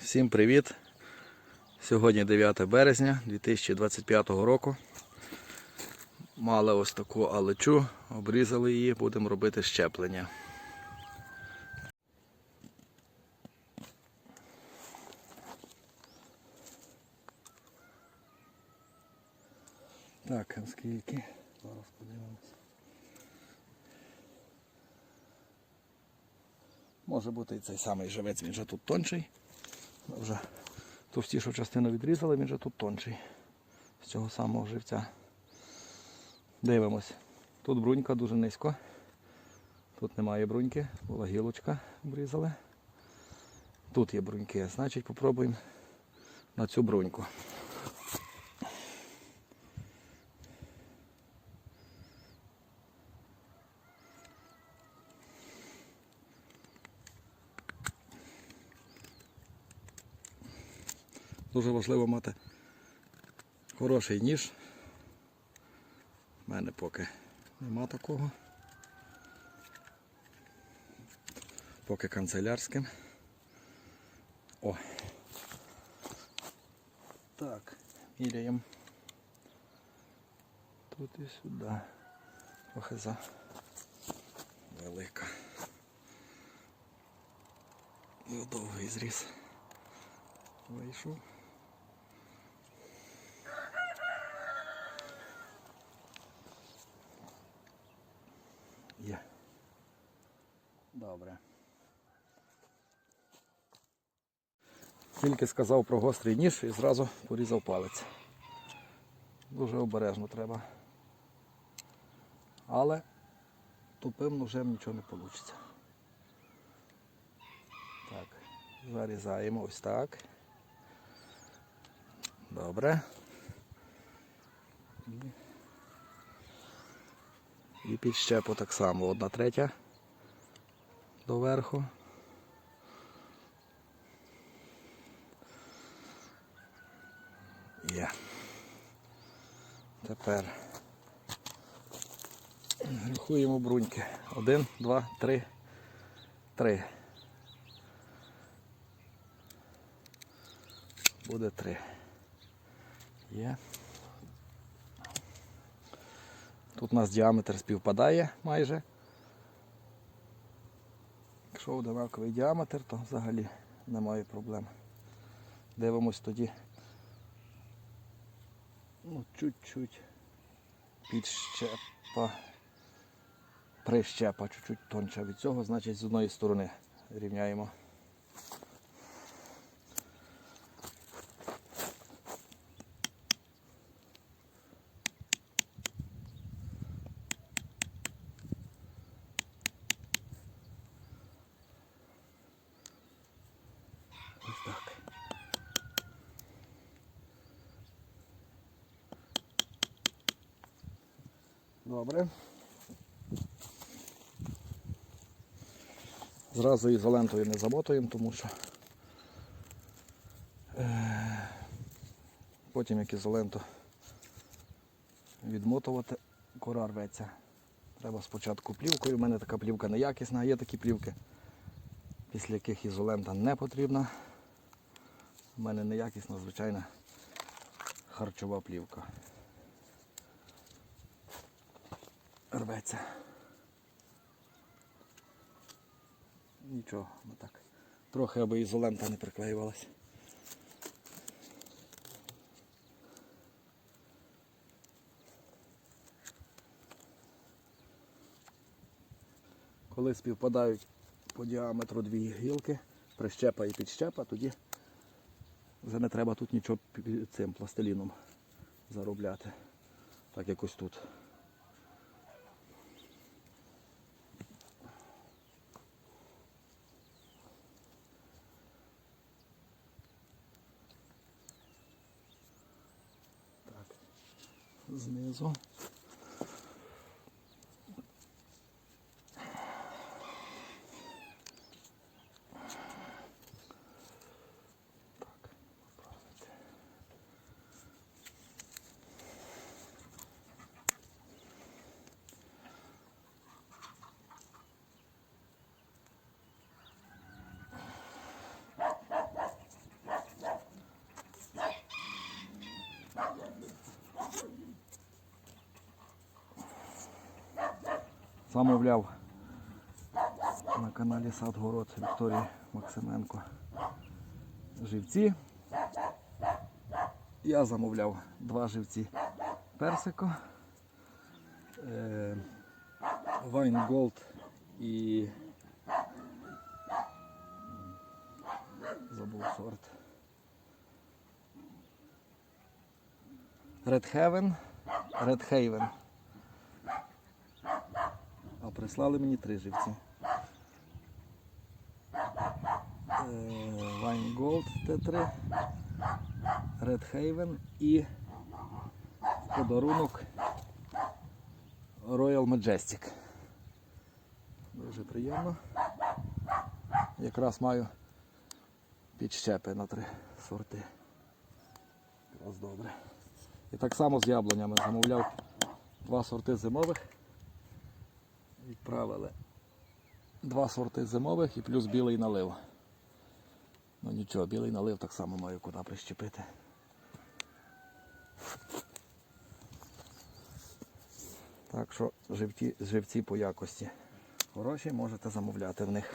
Всім привіт! Сьогодні 9 березня 2025 року. Мали ось таку алечу, обрізали її, будемо робити щеплення. Так, а скільки? Зараз подивимось. Може бути і цей самий живець, він же тут тонший. Вже товстішу частину відрізали, він же тут тонший. З цього самого живця. Дивимось. Тут брунька дуже низько. Тут немає бруньки, була гілочка, обрізали. Тут є бруньки, значить попробуємо на цю бруньку. Дуже важливо мати хороший ніж. У мене поки нема такого. Поки канцелярським. О. Так, міряємо. Тут і сюди. Трохи за велика. Довгий зріз. Вийшов. Є. Добре. Тільки сказав про гострий ніж і зразу порізав палець. Дуже обережно треба. Але тупим ножем нічого не вийде. Так, зарізаємо ось так. Добре. І під щепу так само. Одна третя доверху. Є. Тепер рахуємо бруньки. Один, два, три, три. Буде три. Є. Тут у нас діаметр співпадає майже. Якщо одинаковий діаметр, то взагалі немає проблем. Дивимось тоді ну, чуть-чуть підщепа, прищепа чуть-чуть тонша від цього, значить з одної сторони рівняємо. Добре. Зразу ізолентою не замотуємо, тому що е, потім як ізоленту відмотувати, кора рветься. Треба спочатку плівкою. У мене така плівка неякісна, є такі плівки, після яких ізолента не потрібна. У мене неякісна, звичайна харчова плівка. Рветься. Нічого, ну так. Трохи аби ізолента не приклеювалась. Коли співпадають по діаметру дві гілки, прищепа і підщепа, тоді вже не треба тут нічого цим пластиліном заробляти. Так якось тут. Знизу. Замовляв на каналі Садгород Вікторії Максименко живці. Я замовляв два живці персико, е, Wine Gold і забув сорт. Red Heaven, Red Haven. А прислали мені три живці. Е, Wine Gold Т3, Red Haven і подарунок Royal Majestic. Дуже приємно. Якраз маю підщепи на три сорти. Якраз добре. І так само з яблунями замовляв два сорти зимових. Відправили два сорти зимових і плюс білий налив. Ну нічого, білий налив так само маю куди прищепити. Так що живці, живці по якості хороші, можете замовляти в них.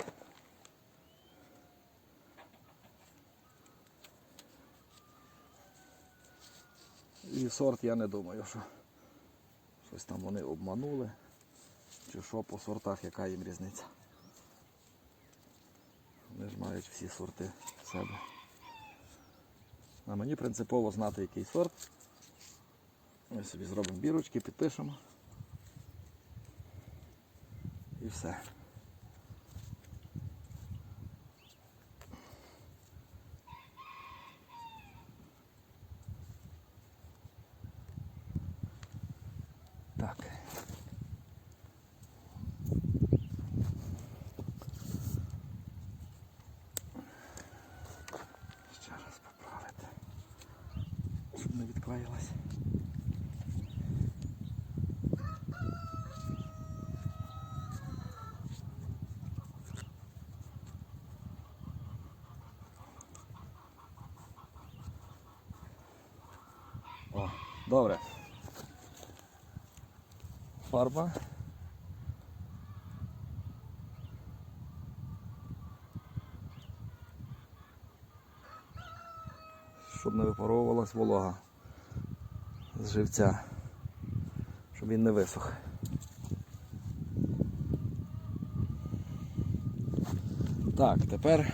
І сорт я не думаю, що щось там вони обманули. Чи що по сортах, яка їм різниця. Вони ж мають всі сорти в себе. А мені принципово знати, який сорт. Ми собі зробимо бірочки, підпишемо. І все. Так. Ще раз поправити, щоб не відклеїлась. О, добре. Фарба. Щоб не випаровувалась волога з живця, щоб він не висох. Так, тепер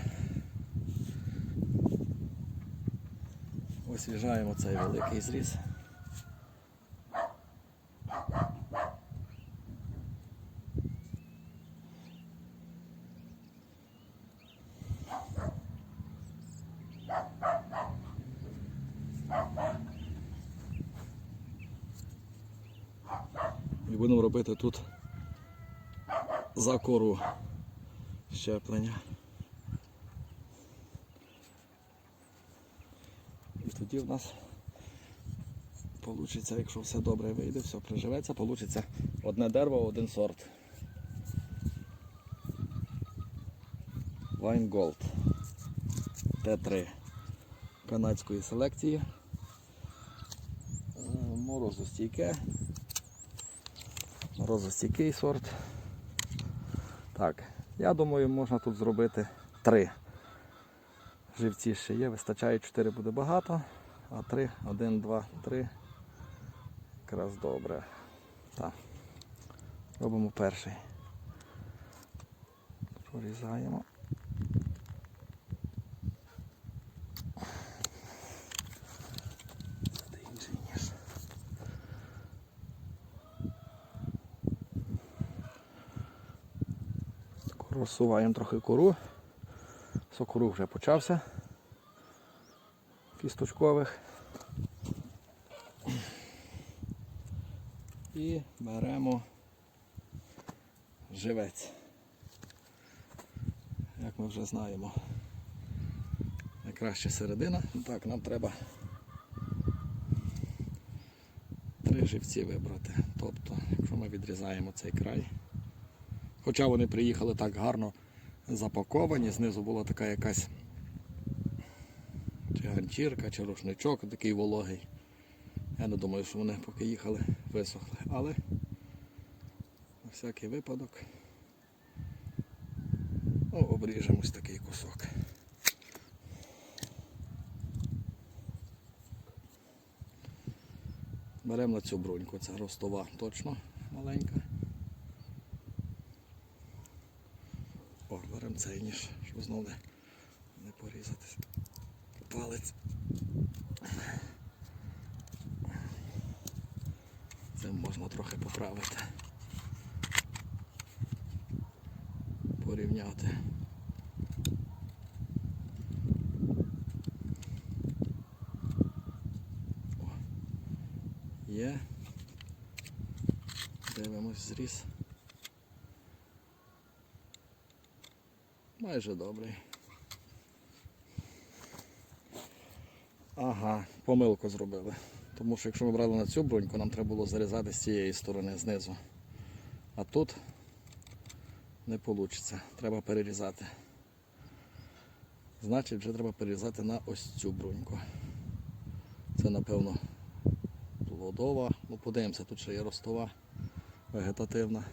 освіжаємо цей великий зріз. І робити тут за кору щеплення. І тоді в нас вийде, якщо все добре вийде, все приживеться, вийде одне дерево, один сорт. Wine Gold Т3 канадської селекції. Е, Морозостійке. Морозостійкий сорт. Так, я думаю, можна тут зробити три. Живці ще є, вистачає 4 буде багато, а 3, 1, 2, 3. Якраз добре. Так. Робимо перший. Прорізаємо. Розсуваємо трохи кору. Сокору вже почався. Кісточкових. І беремо живець. Як ми вже знаємо. Найкраща середина. Так, нам треба три живці вибрати. Тобто, якщо ми відрізаємо цей край. Хоча вони приїхали так гарно запаковані, знизу була така якась чи ганчірка, чи рушничок такий вологий. Я не думаю, що вони поки їхали, висохли. Але на всякий випадок. О, обріжемо такий кусок. Беремо на цю бруньку, це ростова точно маленька. О, беремо цей ніж, щоб знову не, не порізатися. Палець. Це можна трохи поправити. Порівняти. О, є. Дивимось зріз. Майже добрий. Ага, помилку зробили. Тому що якщо ми брали на цю бруньку, нам треба було зарізати з цієї сторони знизу. А тут не вийде. Треба перерізати. Значить, вже треба перерізати на ось цю бруньку. Це, напевно, плодова. Ну, подивимося, тут ще є ростова, вегетативна.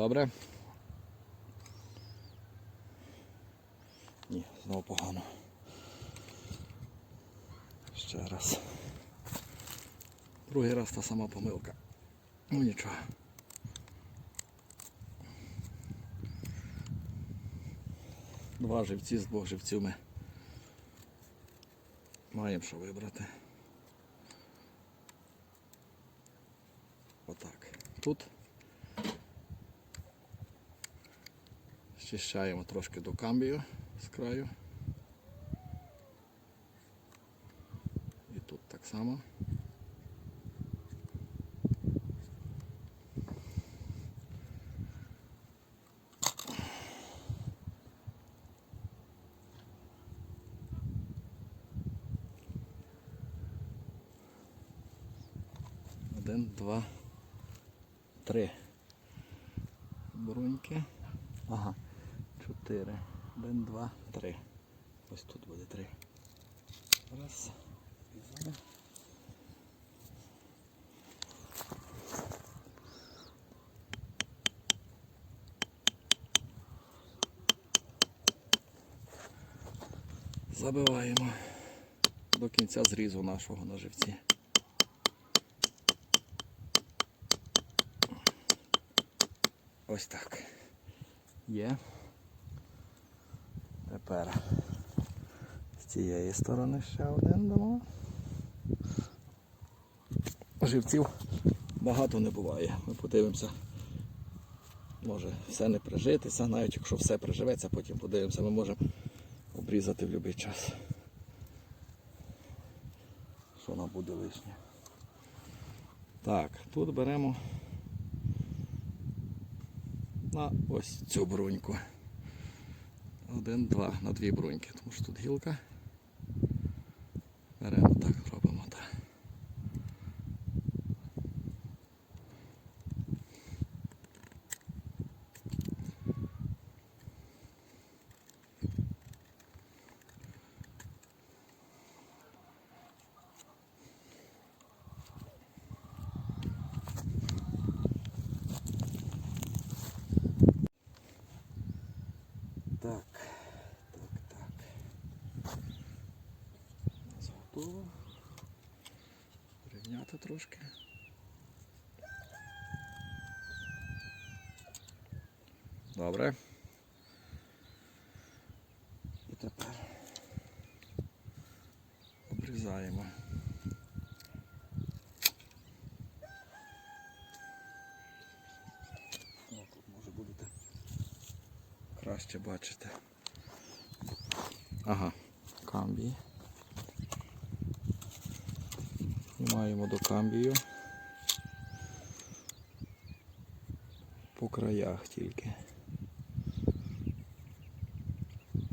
Добре? Ні, знову погано. Ще раз. Другий раз та сама помилка. Ну нічого. Два живці з двох живців ми маємо що вибрати. Отак. Тут Щищаємо трошки до камбію з краю. І тут так само. Один, два, три. Бруньки. Ага. Чотири. Один, два, три. Ось тут буде три. Раз. Різали. Забиваємо до кінця зрізу нашого на живці. Ось так. Є. Тепер з цієї сторони ще один дамо. Живців багато не буває. Ми подивимося. Може все не прижитися, навіть якщо все приживеться, потім подивимося, ми можемо обрізати в будь-який час. Що нам буде лишнє. Так, тут беремо на ось цю бруньку. Один, два, на дві бруньки, тому що тут гілка. Беремо так. Так, так, так. У нас готово. Рівняти трошки. Добре. І тепер обрізаємо. О, тут може будете краще бачити. Ага, камбій. Знімаємо до камбію. По краях тільки.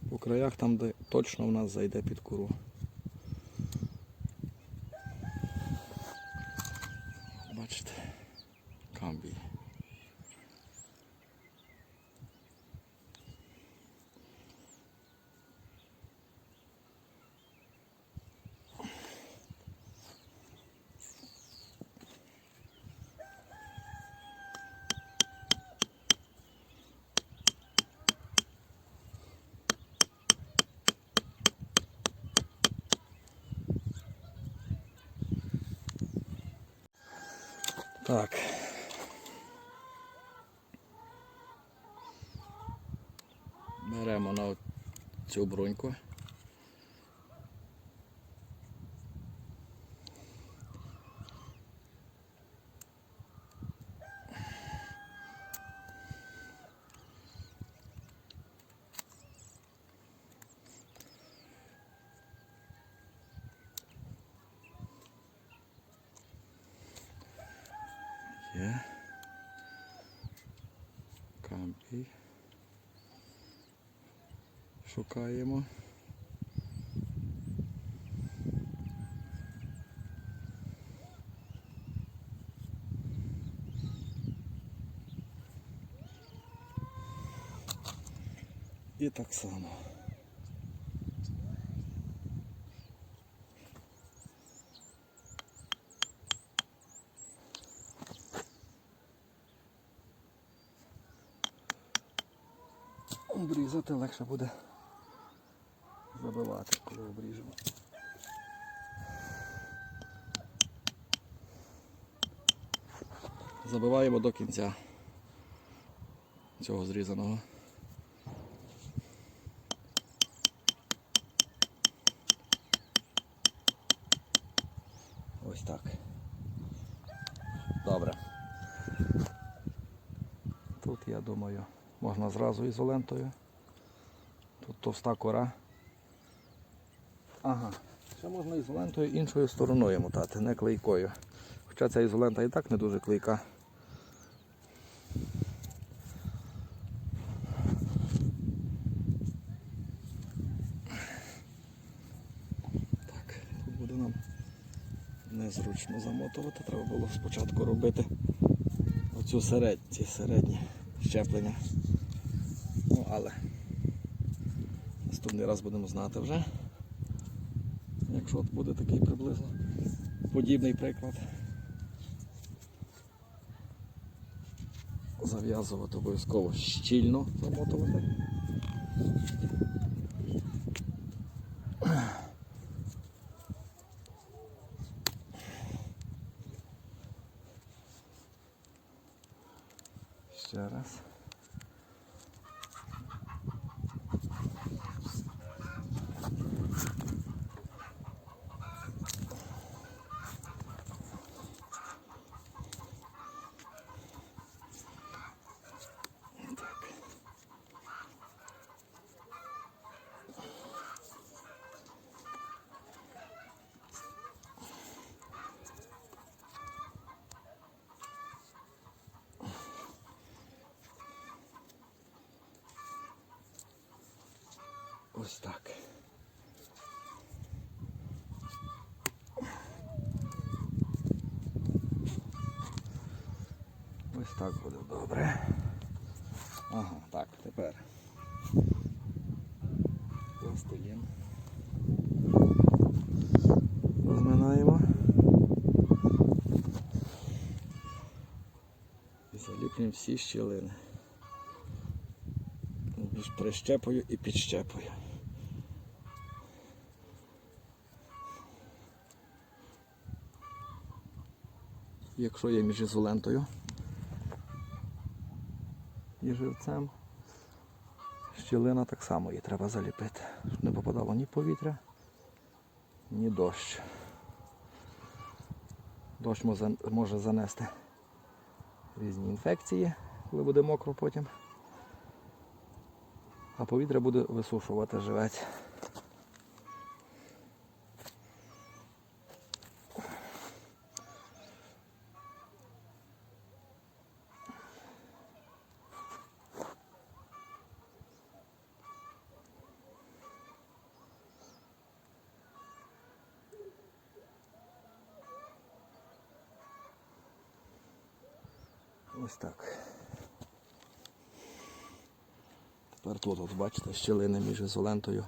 По краях, там, де точно в нас зайде під кору. Бачите, камбій. Так. Беремо на цю бруньку. Є. Кампій. Шукаємо. І так само. Обрізати легше буде забивати, коли обріжемо. Забиваємо до кінця цього зрізаного. Ось так. Добре. Тут, я думаю, можна зразу ізолентою. Тут товста кора. Ага. Ще можна ізолентою іншою стороною мотати, не клейкою. Хоча ця ізолента і так не дуже клейка. Так, тут буде нам незручно замотувати. Треба було спочатку робити оцю серед, ці середні щеплення. Але наступний раз будемо знати вже. Якщо от буде такий приблизно подібний приклад. Зав'язувати обов'язково щільно замотувати. Ще раз. Так. Ось так. Ось так буде добре. Ага, так, тепер. Пластилін. Розминаємо. І заліплюємо всі щілини. Між прищепою і підщепою. Якщо є між ізолентою і живцем, щілина так само її треба заліпити, щоб не попадало ні повітря, ні дощ. Дощ може, занести різні інфекції, коли буде мокро потім. А повітря буде висушувати живець. Ось так. Тепер тут, от, бачите, щілини між ізолентою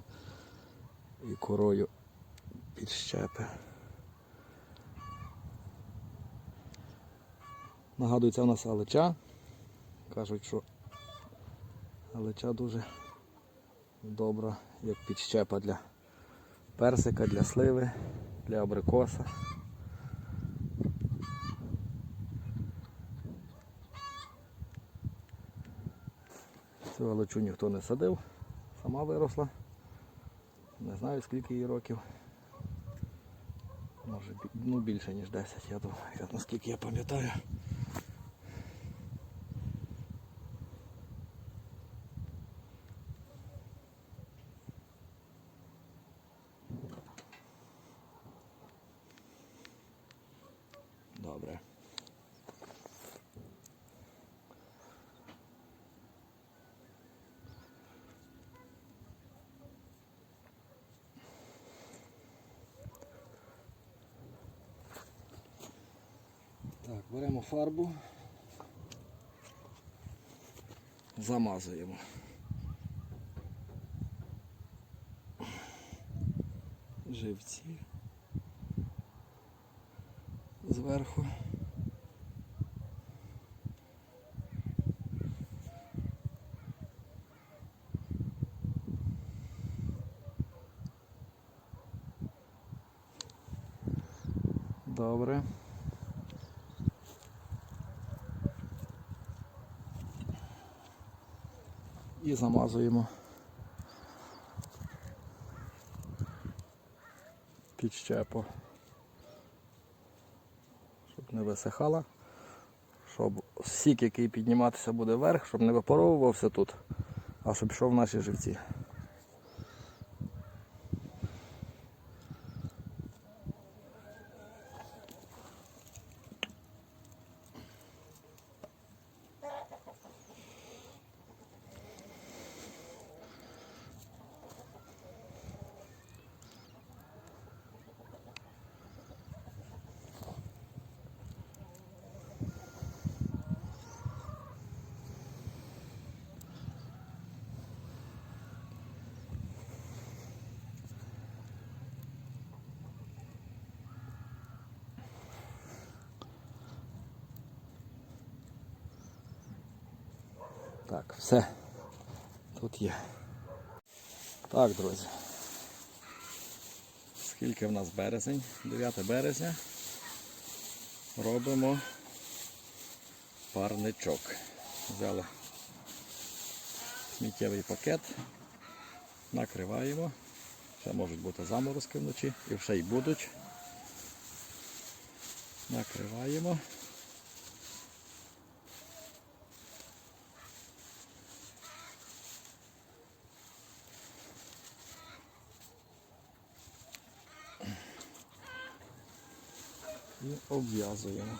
і корою підщепи. Нагадую, це у нас алеча. Кажуть, що алеча дуже добра, як підщепа для персика, для сливи, для абрикоса. Цю галичу ніхто не садив, сама виросла. Не знаю скільки їй років. Може ну, більше ніж 10, я думаю, наскільки я пам'ятаю. Добре. Так, беремо фарбу, замазуємо. Живці зверху. Добре. І замазуємо. Під щепу, щоб не висихала, щоб сік, який підніматися буде вверх, щоб не випаровувався тут, а щоб пішов в наші живці. Так, все. Тут є. Так, друзі. Скільки в нас березень? 9 березня. Робимо парничок. Взяли сміттєвий пакет, накриваємо. Ще можуть бути заморозки вночі і ще й будуть. Накриваємо. І обв'язуємо.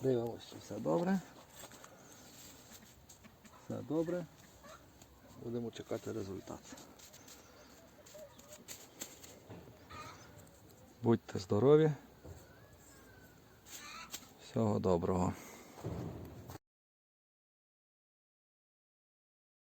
Дивимося, чи все добре. Все добре. Чекати результат. Будьте здорові. Всього доброго.